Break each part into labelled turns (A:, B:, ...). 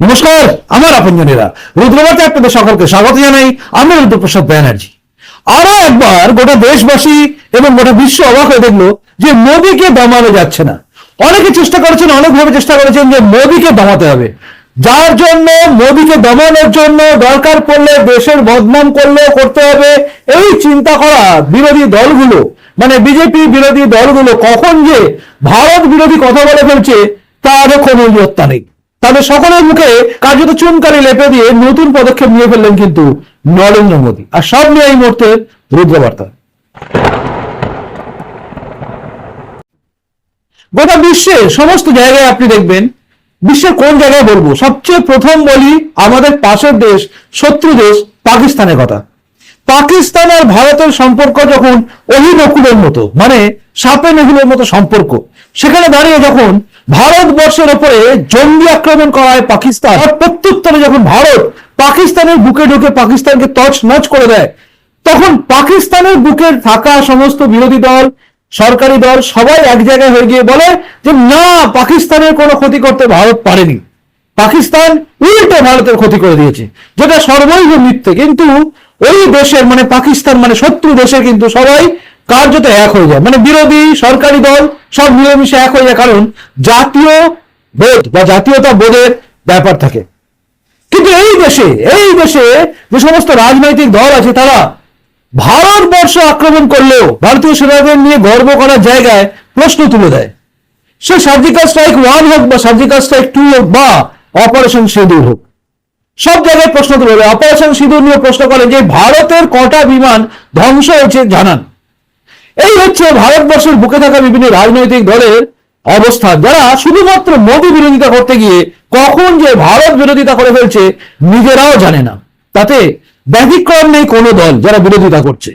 A: নমস্কার, আমার আপনজনেরা। রুদ্রবার্তে আপনাদের সকলকে স্বাগত জানাই। আমি রুদ্রপ্রসাদ ব্যানার্জি। আরও একবার গোটা দেশবাসী এবং গোটা বিশ্ব অবাক হয়ে দেখল যে মোদীকে দমানো যাচ্ছে না। অনেকে চেষ্টা করেছেন, অনেকভাবে চেষ্টা করেছেন যে মোদীকে দমাতে হবে। যার জন্য মোদীকে দমানোর জন্য দরকার পড়লে, দেশের বদনাম করলেও করতে হবে, এই চিন্তা করা বিরোধী দলগুলো মানে বিজেপি বিরোধী দলগুলো কখন যে ভারত বিরোধী কথা বলে ফেলছে তারও কোনো ইয়ত্তা নেই। তাদের সকলের মুখে কার্যত চুনকারি লেপে দিয়ে নতুন পদক্ষেপ নিয়ে ফেললেন কিন্তু নরেন্দ্র মোদী। আর সব নিয়ে এই মুহূর্তে রুদ্রবার্তা। গোটা বিশ্বে সমস্ত জায়গায় আপনি দেখবেন, বিশ্বের কোন জায়গায় বলব, সবচেয়ে প্রথম বলি আমাদের পাশের দেশ, শত্রু দেশ পাকিস্তানের কথা। পাকিস্তান আর ভারতের সম্পর্ক যখন অহিনকুলের মতো মানে সাপে নেহুলের মতো সম্পর্ক, সেখানে দাঁড়িয়ে যখন ভারতবর্ষের ওপরে জঙ্গি আক্রমণ করা হয় পাকিস্তান প্রত্যুত্তরে যখন ভারত পাকিস্তানের বুকে ঢুকে পাকিস্তানকে তছ নচ করে দেয়, তখন পাকিস্তানের বুকে থাকা সমস্ত বিরোধী দল, সরকারি দল সবাই এক জায়গায় হয়ে গিয়ে বলে যে, না, পাকিস্তানের কোনো ক্ষতি করতে ভারত পারেনি। পাকিস্তান উল্টো ভারতের ক্ষতি করে দিয়েছে, যেটা সর্বৈব মিথ্যে। কিন্তু ওই দেশের মানে পাকিস্তান মানে শত্রু দেশে কিন্তু সবাই কার্যত এক হয়ে যায়। মানে বিরোধী সরকারি দল সব মিলেমিশে এক হয়ে যায়, কারণ জাতীয় বোধ বা জাতীয়তা বোধের ব্যাপার থাকে। কিন্তু এই দেশে এই দেশে যে সমস্ত রাজনৈতিক দল আছে, তারা ভারতবর্ষ আক্রমণ করলেও ভারতীয় সেনাদের নিয়ে গর্ব করার জায়গায় প্রশ্ন তুলে দেয়। সে সার্জিক্যাল স্ট্রাইক ওয়ান হোক বা সার্জিক্যাল স্ট্রাইক টু হোক বা অপারেশন সিঁদুর হোক। সব জায়গায় প্রশ্ন তুলে অপারেশন সিঁদুর নিয়ে প্রশ্ন করে যে ভারতের কটা বিমান ধ্বংস হয়েছে জানান। এই হচ্ছে ভারতবর্ষের বুকে থাকা বিভিন্ন রাজনৈতিক দলের অবস্থা যারা শুধুমাত্র মোদী বিরোধিতা করতে গিয়ে কখন যে ভারত বিরোধিতা করে ফেলছে, নিজেরাও জানে না। তাতে ব্যতিক্রম নেই কোনো দল যারা বিরোধিতা করছে।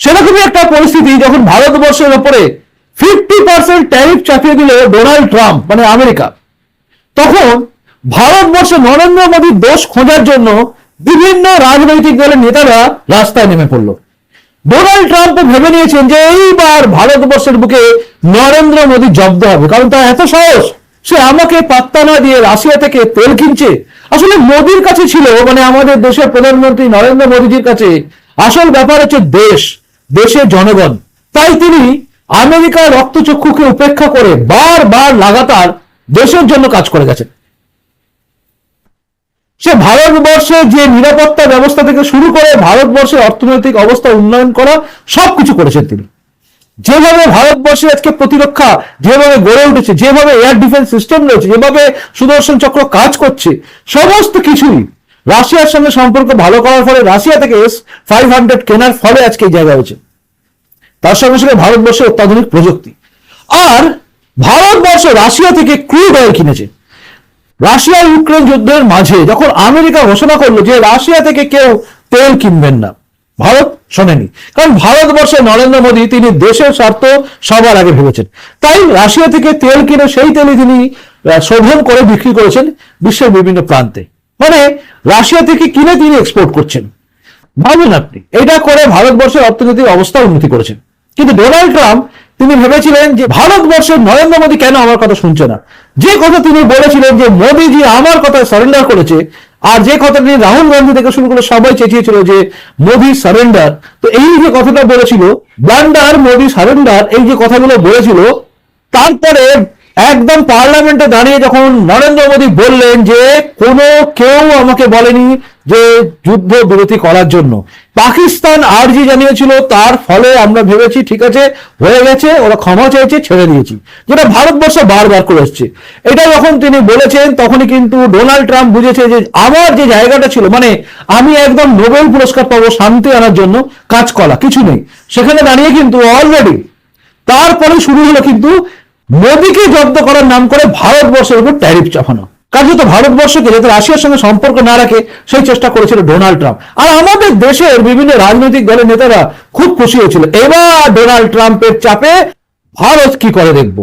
A: সেরকমই একটা পরিস্থিতি যখন ভারতবর্ষের ওপরে ফিফটি পার্সেন্ট ট্যারিফ চাপিয়ে দিল ডোনাল্ড ট্রাম্প মানে আমেরিকা, তখন ভারতবর্ষে নরেন্দ্র মোদীর দোষ খোঁজার জন্য বিভিন্ন রাজনৈতিক দলের নেতারা রাস্তায় নেমে পড়ল। ডোনাল্ড ট্রাম্প ভেবে নিয়েছেন যে এইবার ভারতবর্ষের বুকে নরেন্দ্র মোদী জব্দ হবে, কারণ তার এত সাহস, সে আমাকে পাত্তা না দিয়ে রাশিয়া থেকে তেল কিনছে। আসলে মোদির কাছে ছিল মানে আমাদের দেশের প্রধানমন্ত্রী নরেন্দ্র মোদীজির কাছে আসল ব্যাপার হচ্ছে দেশ, দেশের জনগণ। তাই তিনি আমেরিকার রক্তচক্ষুকে উপেক্ষা করে বারবার লাগাতার দেশের জন্য কাজ করে গেছেন। সে ভারতবর্ষের যে নিরাপত্তা ব্যবস্থা থেকে শুরু করে ভারতবর্ষের অর্থনৈতিক অবস্থা উন্নয়ন করা সবকিছু করেছেন তিনি। যেভাবে ভারতবর্ষে আজকে প্রতিরক্ষা যেভাবে গড়ে উঠেছে, যেভাবে এয়ার ডিফেন্স সিস্টেম রয়েছে, যেভাবে সুদর্শন চক্র কাজ করছে, সমস্ত কিছুই রাশিয়ার সঙ্গে সম্পর্ক ভালো করার ফলে রাশিয়া থেকে এস ফাইভ হান্ড্রেড কেনার ফলে আজকে এই জায়গা হয়েছে। তার সঙ্গে সঙ্গে ভারতবর্ষের অত্যাধুনিক প্রযুক্তি। আর ভারতবর্ষ রাশিয়া থেকে ক্রুড অয়েল কিনেছে। রাশিয়া ইউক্রেন যুদ্ধের মাঝে যখন আমেরিকা ঘোষণা করল যে রাশিয়া থেকে কেউ তেল কিনবেন না, ভারত শোনেনি। কারণ ভারতবর্ষে নরেন্দ্র মোদী তিনি দেশের স্বার্থ সবার আগে ভেবেছেন। তাই রাশিয়া থেকে তেল কিনে সেই তেলই তিনি শোধন করে বিক্রি করেছেন বিশ্বের বিভিন্ন প্রান্তে। মানে রাশিয়া থেকে কিনে তিনি এক্সপোর্ট করছেন। ভাবুন আপনি, এটা করে ভারতবর্ষের অর্থনৈতিক অবস্থা উন্নতি করেছেন। কিন্তু ডোনাল্ড ট্রাম্প তিনি ভেবেছিলেন যে ভারতবর্ষের নরেন্দ্র মোদী কেন আমার কথা শুনছে না? যে কথা তিনি বলেছিলেন যে মোদীজি আমার কথা সারেন্ডার করেছে, আর যে কথা তিনি রাহুল গান্ধী থেকে শুরু করে সবাই চেঁচিয়েছিল যে মোদি সারেন্ডার তো এই যে কথাটা বলেছিল ব্লান্ডার মোদি সারেন্ডার এই যে কথাগুলো বলেছিল, তারপরে একদম পার্লামেন্টে দাঁড়িয়ে যখন নরেন্দ্র মোদী বললেন যে কোনো কেউ আমাকে বলেনি যে যুদ্ধ বিরতি করার জন্য। পাকিস্তান আর্জি জানিয়েছিল, তার ফলে আমরা ভেবেছি, ঠিক আছে, হয়ে গেছে, ওরা ক্ষমা চাইছে ছেড়ে দিয়েছি। যেটা ভারতবর্ষ বারবার করে এসছে। এটা যখন তিনি বলেছেন, তখনই কিন্তু ডোনাল্ড ট্রাম্প বুঝেছে যে আমার যে জায়গাটা ছিল মানে আমি একদম নোবেল পুরস্কার পাবো শান্তি আনার জন্য কাজ করা কিছু নেই। সেখানে দাঁড়িয়ে কিন্তু অলরেডি তারপরে শুরু হলো কিন্তু মোদীকে জব্দ করার নাম করে ভারতবর্ষের উপর ট্যারিফ চাপানো। কার্যত ভারতবর্ষকে যাতে রাশিয়ার সঙ্গে সম্পর্ক না রাখে, সেই চেষ্টা করেছিল ডোনাল্ড ট্রাম্প। আর আমাদের দেশের বিভিন্ন রাজনৈতিক দলের নেতারা খুব খুশি হয়েছিল। এবার ডোনাল্ড ট্রাম্পের চাপে ভারত কি করে দেখব?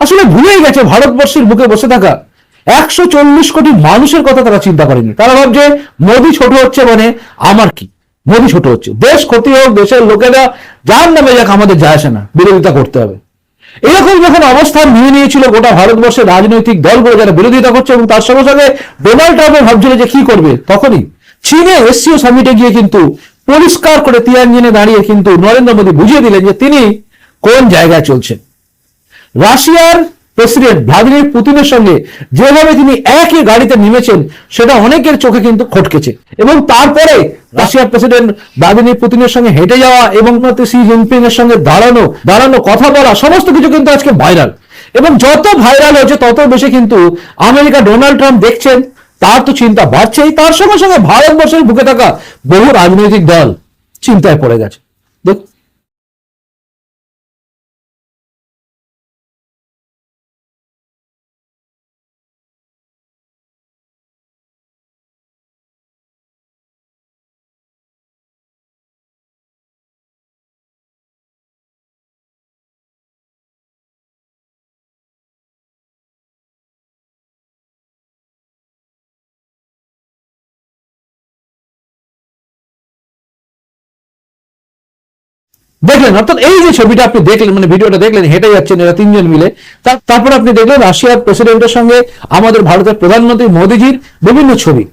A: আসলে ভুলেই গেছে ভারতবর্ষের বুকে বসে থাকা একশো চল্লিশ কোটি মানুষের কথা তারা চিন্তা করেনি। তারা ভাবছে মোদী ছোট হচ্ছে মানে আমার কি? মোদী ছোট হচ্ছে। দেশ ক্ষতি হোক, দেশের লোকেরা যার নামে যাক আমাদের যায় আসে না। বিরোধিতা করতে হবে। এরকম যখন অবস্থান নিয়ে নিয়েছিল গোটা ভারতবর্ষের রাজনৈতিক দলগুলো যারা বিরোধিতা করছে এবং তার সঙ্গে সঙ্গে ডোনাল্ড ট্রাম্পও ভাবছিল যে কি করবে তখনই চীনে এসসিও সামিটে গিয়ে কিন্তু পরিষ্কার করে তিয়ানজিনে দাঁড়িয়ে কিন্তু নরেন্দ্র মোদী বুঝিয়ে দিলেন যে তিনি কোন জায়গায় চলছেন। রাশিয়ার প্রেসিডেন্ট ভ্লাদিমির পুতিনের সঙ্গে যেভাবে তিনি একই গাড়িতে নেমেছেন, সেটা অনেকের চোখে কিন্তু খটকেছে। এবং তারপরে রাশিয়ার প্রেসিডেন্ট ভ্লাদিমির পুতিনের সঙ্গে হেঁটে যাওয়া এবং সি জিনপিং এর সঙ্গে দাঁড়ানো দাঁড়ানো, কথা বলা, সমস্ত কিছু কিন্তু আজকে ভাইরাল। এবং যত ভাইরাল হচ্ছে তত বেশি কিন্তু আমেরিকা ডোনাল্ড ট্রাম্প দেখছেন, তার তো চিন্তা বাড়ছেই। তার সঙ্গে সঙ্গে ভারতবর্ষের বুকে থাকা বহু রাজনৈতিক দল চিন্তায় পড়ে গেছে। দেখলেন, অর্থাৎ এই যে ছবিটা আপনি দেখলেন মানে ভিডিওটা দেখলেন, হেঁটে যাচ্ছেন এরা তিনজন মিলে তারপর আপনি দেখলেন রাশিয়ার প্রেসিডেন্টের সঙ্গে আমাদের ভারতের প্রধানমন্ত্রী মোদীজির বিভিন্ন ছবি।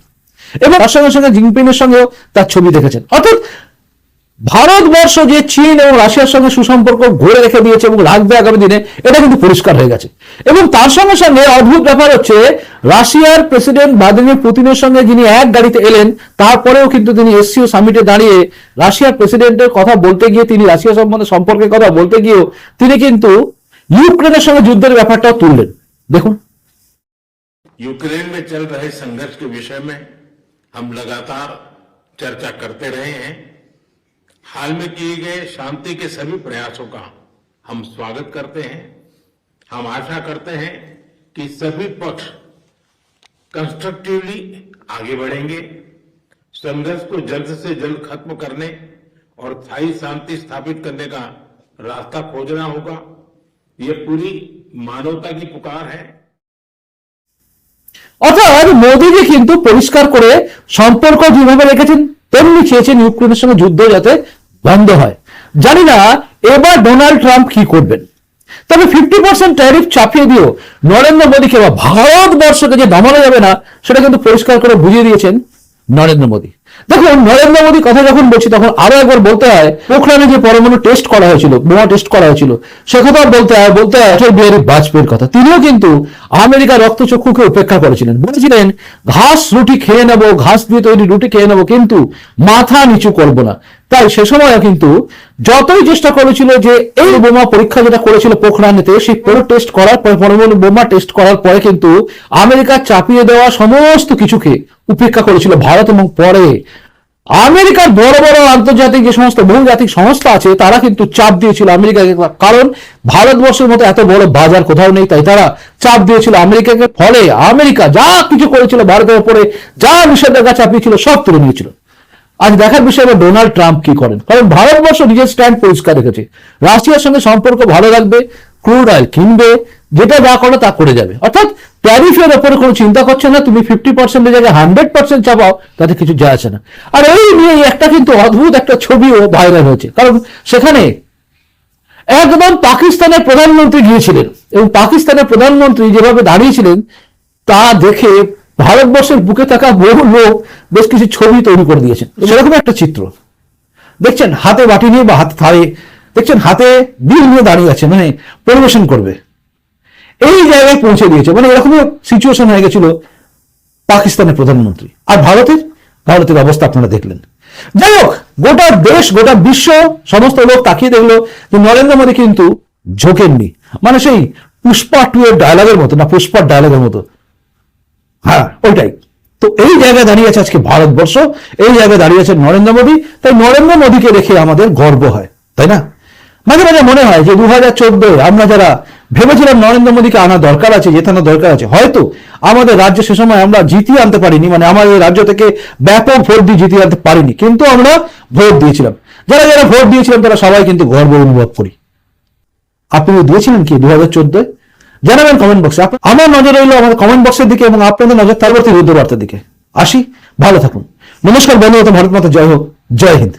A: এবং তার সঙ্গে সঙ্গে এর সঙ্গেও তার ছবি দেখেছেন। অর্থাৎ ভারতবর্ষ যে চীন এবং রাশিয়ার সঙ্গে সুসম্পর্ক গড়ে রেখে দিয়েছে এবং রাখবে আগামী দিনে এটা কিন্তু পরিষ্কার হয়ে গেছে এবং তার সঙ্গে সঙ্গে অদ্ভুত ব্যাপার হচ্ছে রাশিয়ার প্রেসিডেন্ট ভ্লাদিমির পুতিনের সঙ্গে যিনি এক গাড়িতে এলেন তারপরেও কিন্তু তিনি এসসিও সামিটে দাঁড়িয়ে রাশিয়ার প্রেসিডেন্টের কথা বলতে গিয়ে তিনি রাশিয়া সম্বন্ধে সম্পর্কের কথা বলতে গিয়েও তিনি কিন্তু ইউক্রেনের সঙ্গে যুদ্ধের ব্যাপারটাও তুললেন দেখুন
B: यूक्रेन में चल रहे संघर्ष के विषय में हम लगातार चर्चा करते रहे हैं हाल में किए गए शांति के सभी प्रयासों का हम स्वागत करते हैं हम आशा करते हैं कि सभी पक्ष कंस्ट्रक्टिवली आगे बढ़ेंगे संघर्ष को जल्द से जल्द खत्म करने और स्थायी शांति स्थापित करने का रास्ता खोजना होगा ये पूरी मानवता की पुकार है
A: অর্থাৎ মোদীজি কিন্তু পরিষ্কার করে সম্পর্ক যেভাবে রেখেছেন তেমনি চেয়েছেন ইউক্রেনের সঙ্গে যুদ্ধ যাতে বন্ধ হয়। জানি না, এবার ডোনাল্ড ট্রাম্প কি করবেন। তবে ফিফটি পার্সেন্ট ট্যারিফ চাপিয়ে দিয়েও নরেন্দ্র মোদীকে বা ভারতবর্ষকে যে দমানো যাবে না, সেটা কিন্তু পরিষ্কার করে বুঝিয়ে দিয়েছেন নরেন্দ্র মোদী। দেখুন নরেন্দ্র মোদী কথা যখন বলছি, তখন আরও একবার বলতে হয়, পোখরানে যে পরমাণু টেস্ট করা হয়েছিল, বোমা টেস্ট করা হয়েছিল, সে কথাও বলতে হয় বলতে হয়, অটল বিহারী বাজপেয়ীর কথা। তিনিও কিন্তু আমেরিকার রক্তচক্ষুকে উপেক্ষা করেছিলেন। বলেছিলেন, ঘাস রুটি খেয়ে নেব, ঘাস দিয়ে তৈরি রুটি খেয়ে নেব, কিন্তু মাথা নিচু করব না। তাই সে সময় কিন্তু যতই চেষ্টা করেছিল যে এই বোমা পরীক্ষা যেটা করেছিল পোখরানেতে, সেই পুরো টেস্ট করার পর, পরমাণু বোমা টেস্ট করার পরে কিন্তু আমেরিকা চাপিয়ে দেওয়া সমস্ত কিছুকে উপেক্ষা করেছিল ভারত এবং পরে আমেরিকার বড় বড় আন্তর্জাতিক যে সমস্ত বহুজাতিক সংস্থা আছে, তারা কিন্তু চাপ দিয়েছিল আমেরিকাকে। কারণ ভারতবর্ষের মতো এত বড় বাজার কোথাও নেই, তাই তারা চাপ দিয়েছিল আমেরিকাকে। ফলে আমেরিকা যা কিছু করেছিল ভারতের উপরে, যা নিষেধাজ্ঞা চাপিয়েছিল, সব তুলে নিয়েছিল। আজ দেখার বিষয় এবার ডোনাল্ড ট্রাম্প কি করেন। কারণ ভারতবর্ষ নিজের স্ট্যান্ড পরিষ্কার রেখেছে। রাশিয়ার সঙ্গে সম্পর্ক ভালো রাখবে, ক্রুড অয়েল কিনবে যেটা যা করো তা করে যাবে। অর্থাৎ ট্যারিফের ওপরে কোনো চিন্তা করছে না, তুমি ফিফটি পার্সেন্টের জায়গায় হান্ড্রেড পার্সেন্ট চাপাও, তাতে কিছু যায় আসে না। আর এই নিয়ে একটা কিন্তু অদ্ভুত একটা ছবিও ভাইরাল হয়েছে। কারণ সেখানে একদম পাকিস্তানের প্রধানমন্ত্রী গিয়েছিলেন এবং পাকিস্তানের প্রধানমন্ত্রী যেভাবে দাঁড়িয়েছিলেন, তা দেখে ভারতবর্ষের বুকে থাকা বহু লোক বেশ কিছু ছবি তৈরি করে দিয়েছেন। সেরকম একটা চিত্র। দেখছেন, হাতে বাটি নিয়ে বা হাতে থালে, দেখছেন, হাতে বিল নিয়ে দাঁড়িয়ে আছে মানে পরিবেশন করবে। এই জায়গায় পৌঁছে দিয়েছে। মানে এরকমই সিচুয়েশন হয়ে গেছিল পাকিস্তানের প্রধানমন্ত্রী। আর ভারতের? ভারতের অবস্থা আপনারা দেখলেন। যাই হোক, গোটা দেশ, গোটা বিশ্ব, সমস্ত লোক তাকিয়ে দেখল যে নরেন্দ্র মোদী কিন্তু ঝোঁকেননি। মানে সেই পুষ্পা টু এর ডায়লগের মতো, না পুষ্পার ডায়লগের মতো। হ্যাঁ ওইটাই। তো এই জায়গায় দাঁড়িয়ে আছে আজকে ভারতবর্ষ, এই জায়গায় দাঁড়িয়ে আছে নরেন্দ্র মোদী। তাই নরেন্দ্র মোদীকে দেখে আমাদের গর্ব হয়, তাই না? মাঝে মাঝে মনে হয় যে দু আমরা যারা ভেবেছিলাম নরেন্দ্র মোদীকে আনা দরকার আছে জেতানো দরকার আছে। হয়তো আমাদের রাজ্য সে সময় আমরা জিতিয়ে আনতে পারিনি মানে আমাদের রাজ্য থেকে ব্যাপক ভোট দিয়ে জিতিয়ে আনতে পারিনি, কিন্তু আমরা ভোট দিয়েছিলাম। যারা যারা ভোট দিয়েছিলাম তারা সবাই কিন্তু গর্ব অনুভব করি। আপনি দিয়েছিলেন কি দু হাজার চোদ্দোয়? জানাবেন কমেন্ট বক্সে আমার নজর রইল আমার কমেন্ট বক্সের দিকে এবং আপনাদের নজর তার পরবর্তী রুদ্র বার্তার দিকে। আসি, ভালো থাকুন। নমস্কার বন্ধু ভারত মাতা জয় হোক। জয় হিন্দ।